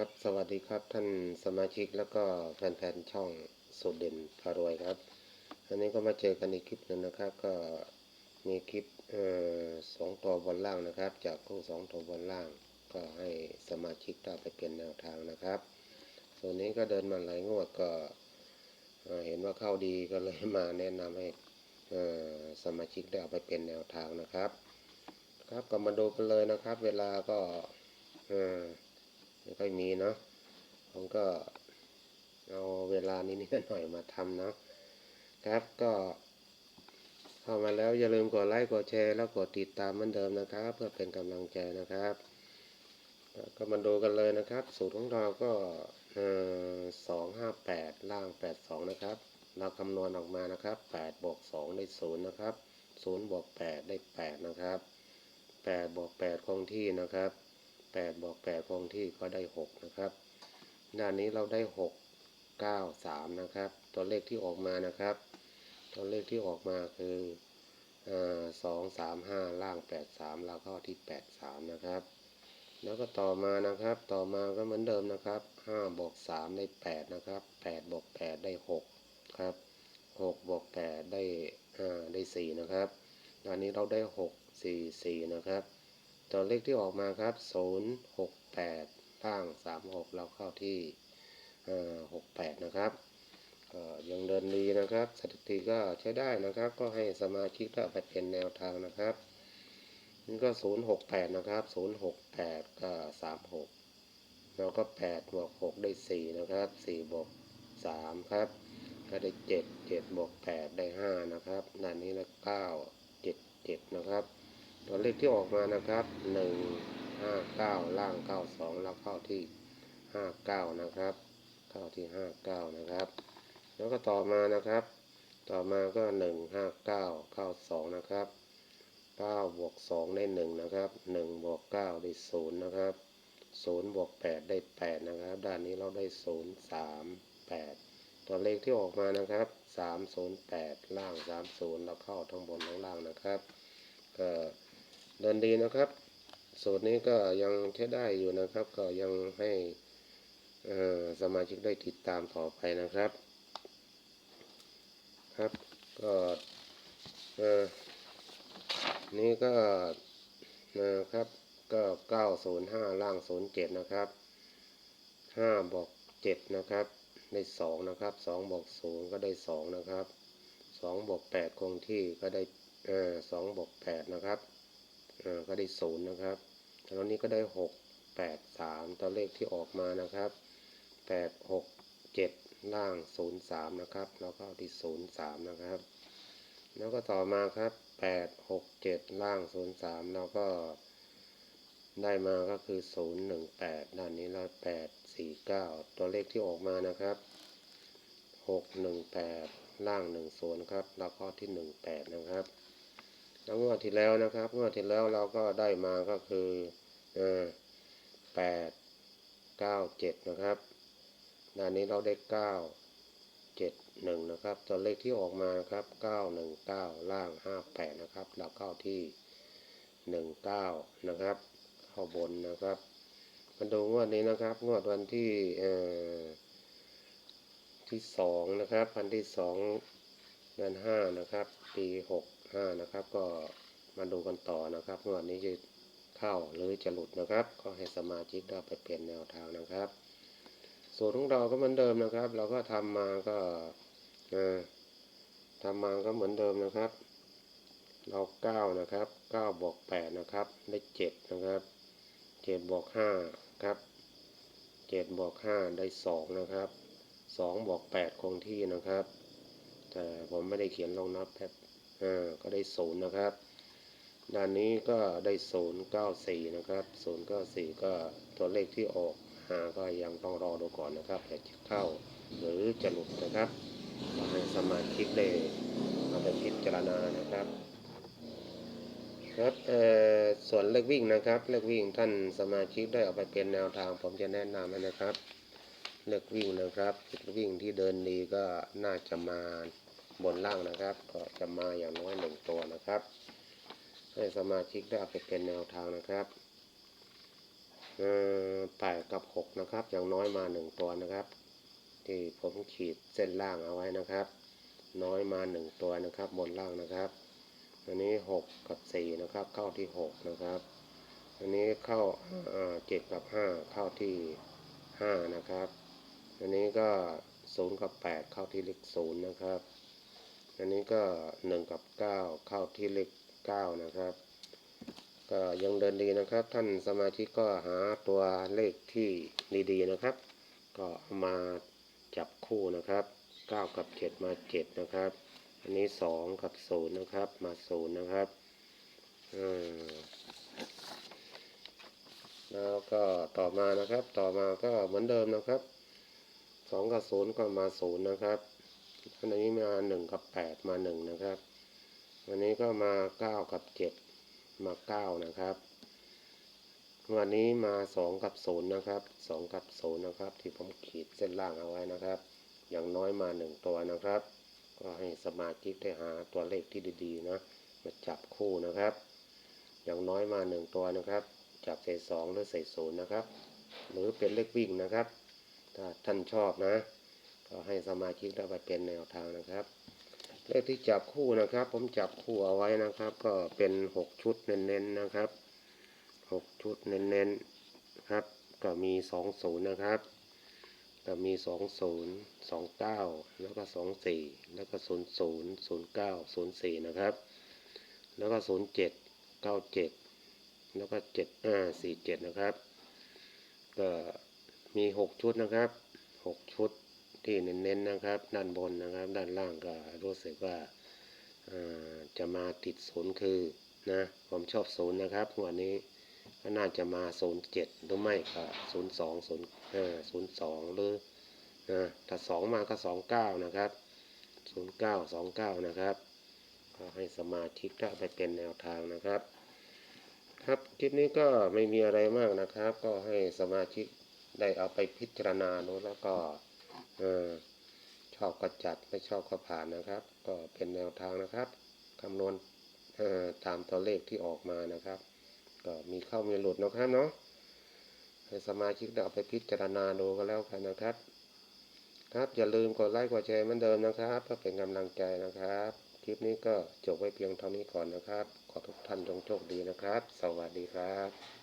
ครับ สวัสดีครับท่านสมาชิกแล้วก็แฟนๆช่องสุดเด่นพารวยครับ อันนี้ก็มาเจอกันอีกคลิปหนึ่งนะครับ ก็มีคลิปออสองตัวบนล่างนะครับ จากคู่สองตัวบนล่าง ก็ให้สมาชิกได้ไปเป็นแนวทางนะครับ ส่วนนี้ก็เดินมาหลายงวดก็เเห็นว่าเข้าดีก็เลยมาแนะนำให้สมาชิกได้เอาไปเป็นแนวทางนะครับ ครับก็มาดูกันเลยนะครับ เวลาก็อ่อ ไม่ค่อยมีเนาะผมก็เอาเวลานี้นิดหน่อยมาทำเนาะครับก็เข้ามาแล้วอย่าลืมกดไลค์กดแชร์แล้วกดติดตามเหมือนเดิมนะครับ เพื่อเป็นกำลังใจนะครับ ก็มาดูกันเลยนะครับ สูตรของเราก็สองห้าแปดล่างแปดสองนะครับ เราคำนวณออกมานะครับแปดบวกสองได้ศูนย์นะครับศูนย์บวกแปดได้แปดนะครับแปดบวกแปดคงที่นะครับ แปดบวกแปดคงที่ก็ได้หกนะครับด้านนี้เราได้หกเก้าสามนะครับ ตัวเลขที่ออกมานะครับ ตัวเลขที่ออกมาคือสองสามห้าล่างแปดสามแล้วก็ที่แปดสามนะครับ แล้วก็ต่อมานะครับ ต่อมาก็เหมือนเดิมนะครับห้าบวกสามได้แปดนะครับแปดบวกแปดได้หกครับหกบวกแปดได้ได้สี่นะครับด้านนี้เราได้หกสี่สี่นะครับ ตัวเลขที่ออกมาครับ 0 6 8ล่าง 3 6 เราเข้าที่6 8 นะครับก็ยังเดินดีนะครับ สถิติก็ใช้ได้นะครับ ก็ให้สมาชิกก็ไปเป็นแนวทางนะครับนี่ก็ 0 6 8 นะครับ 0 6 8 ก็ 3 6 แล้วก็8บวก6ได้ 4 นะครับ4บวก3ครับ ก็ได้ 7 7บวก8ได้ 5 นะครับด้านนี้ล้ว9 7 7 นะครับ ตัวเลขที่ออกมานะครับหนึ่งห้าเก้าล่างเก้าสองแล้วเข้าที่ห้าเก้านะครับ เข้าที่ห้าเก้านะครับ แล้วก็ต่อมานะครับ ต่อมาก็หนึ่งห้าเก้าเข้าสองนะครับเก้าบวกสองได้หนึ่งนะครับหนึ่งบวกเก้าได้ศูนย์นะครับศูนย์บวกแปดได้แปดนะครับ ด้านนี้เราได้ศูนย์สามแปดตัวเลขที่ออกมานะครับสามศูนย์แปดล่างสามศูนย์แล้วเข้าทั้งบนทั้งล่างนะครับก็ เดินดีนะครับ สูตรนี้ก็ยังใช้ได้อยู่นะครับ ก็ยังให้สมาชิกได้ติดตามต่อไปนะครับ ครับก็นี่ก็นะครับก็905ล่าง07นะครับ5บอก7นะครับ ได้2นะครับ2บอก0ก็ได้2นะครับ2บอก8คงที่ก็ได้เอ่อ2บอก8นะครับ ก็ได้ศูนย์นะครับตอนนี้ก็ได้หกแปดสามตัวเลขที่ออกมานะครับแปดหกเจ็ดล่างศูนย์สามนะครับแล้วก็ที่ศูนย์สามนะครับ แล้วก็ต่อมาครับแปดหกเจ็ดล่างศูนย์สามแล้วก็ได้มาก็คือศูนย์หนึ่งแปดด้านนี้แล้วแปดสี่เก้าตัวเลขที่ออกมานะครับหกหนึ่งแปดล่างหนึ่งศูนย์ครับแล้วก็ที่หนึ่งแปดนะครับ แล้วงวดที่แล้วนะครับงวดที่แล้วเราก็ได้มาก็คือแปดเก้าเจ็ดนะครับด้านนี้เราได้เก้าเจ็ดหนึ่งนะครับ ตัวเลขที่ออกมาครับเก้าหนึ่งเก้าล่างห้าแปดนะครับ เราเข้าที่หนึ่งเก้านะครับ เข้าบนนะครับมาดูงวดนี้นะครับ งวดวันที่ที่สองนะครับวันที่สอง ดือนห้านะครับปีหกห้านะครับ ก็มาดูกันต่อนะครับงวดนี้จะเข้าหรือจะหลุดนะครับ ก็ให้สมาชิกได้ไปเปลี่ยนแนวทางนะครับสูตรของเราก็เหมือนเดิมนะครับ เราก็ทำมาก็ทำมาก็เหมือนเดิมนะครับ เราเก้านะครับเก้าบวกแปดนะครับ ได้เจ็ดนะครับเจ็ดบวกห้าครับเจ็ดบวกห้าได้สองนะครับสองบวกแปดคงที่นะครับ ผมไม่ได้เขียนลงนับแป๊บก็ได้ศูนย์นะครับ ด้านนี้ก็ได้ศูนย์เก้าสี่นะครับศูนย์เก้าสี่ก็ตัวเลขที่ออกหาก็ยังต้องรอดูก่อนนะครับแต่จะเข้าหรือจะหลุดนะครับให้สมาชิกได้เอาไปพิจารณานะครับครับส่วนเลขวิ่งนะครับเลขวิ่งท่านสมาชิกได้เอาไปเป็นแนวทาง ผมจะแนะนำนะครับ เลขวิ่งนะครับวิ่งที่เดินดีก็น่าจะมาบนล่างนะครับ ก็จะมาอย่างน้อยหนึ่งตัวนะครับ ให้สมาชิกได้ไปเป็นแนวทางนะครับอ่อแปดกับหกนะครับ อย่างน้อยมาหนึ่งตัวนะครับ ที่ผมขีดเส้นล่างเอาไว้นะครับ น้อยมาหนึ่งตัวนะครับ บนล่างนะครับอันนี้หกกับสี่นะครับ เข้าที่หกนะครับอันนี้เข้าเอ่อเจ็ดกับห้าเข้าที่ห้านะครับ อันนี้ก็ศูนย์กับแปดเข้าที่เลขศูนย์นะครับ อันนี้ก็หนึ่งกับเก้าเข้าที่เลขเก้านะครับ ก็ยังเดินดีนะครับ ท่านสมาชิกก็หาตัวเลขที่ดีๆนะครับ ก็มาจับคู่นะครับเก้ากับเจ็ดมาเจ็ดนะครับ อันนี้สองกับศูนย์นะครับ มาศูนย์นะครับอืมแล้วก็ต่อมานะครับ ต่อมาก็เหมือนเดิมนะครับ สองกับศูนย์ก็มาศูนย์นะครับอันนี้มาหนึ่งกับแปดมาหนึ่งนะครับอันนี้ก็มาเก้ากับเจ็ดมาเก้านะครับ วันนี้มาสองกับศูนย์นะครับสองกับศูนย์นะครับ ที่ผมขีดเส้นล่างเอาไว้นะครับ อย่างน้อยมาหนึ่งตัวนะครับ ก็ให้สมาชิกได้หาตัวเลขที่ดีๆนะมาจับคู่นะครับ อย่างน้อยมาหนึ่งตัวนะครับ จับใส่สองหรือใส่ศูนย์นะครับ หรือเป็นเลขวิ่งนะครับ ถ้าท่านชอบนะ ก็ให้สมาชิกได้ไปเป็นแนวทางนะครับ เลขที่จับคู่นะครับ ผมจับคู่เอาไว้นะครับ ก็เป็นหกชุดเน้นๆนะครับหกชุดเน้นๆครับ ก็มีสองศูนย์นะครับก็มีสองศูนย์สองเก้าแล้วก็สองสี่แล้วก็ศูนย์ศูนย์ศูนย์เก้าศูนย์สี่นะครับ แล้วก็ศูนย์เจ็ดเก้าเจ็ดแล้วก็เจ็ดห้าสี่เจ็ดนะครับ ก็ มีหกชุดนะครับหกชุดที่เน้นๆนะครับ ด้านบนนะครับ ด้านล่างก็รู้สึกว่าจะมาติดศูนย์คือนะผมชอบศูนย์นะครับวันนี้ก็น่าจะมาศูนย์เจ็ดหรือไม่ก็ศูนย์สองศูนย์เออศูนย์สองหรือนะถ้าสองมาก็สองเก้านะครับศูนย์เก้าสองเก้านะครับก็ให้สมาชิกได้ไปเป็นแนวทางนะครับ ครับคลิปนี้ก็ไม่มีอะไรมากนะครับ ก็ให้สมาชิก ได้เอาไปพิจารณาดูแล้วก็อชอบก็จัดไม่ชอบก็ผ่านนะครับ ก็เป็นแนวทางนะครับคำนวณตามตัวเลขที่ออกมานะครับ ก็มีเข้ามีหลุดนะครับเนาะให้สมาชิกได้เอาไปพิจารณาดูก็แล้วกันนะครับ ครับอย่าลืมกดไลค์กดแชร์เหมือนเดิมนะครับเพื่อเป็นกำลังใจนะครับ คลิปนี้ก็จบไว้เพียงเท่านี้ก่อนนะครับ ขอทุกท่านจงโชคดีนะครับ สวัสดีครับ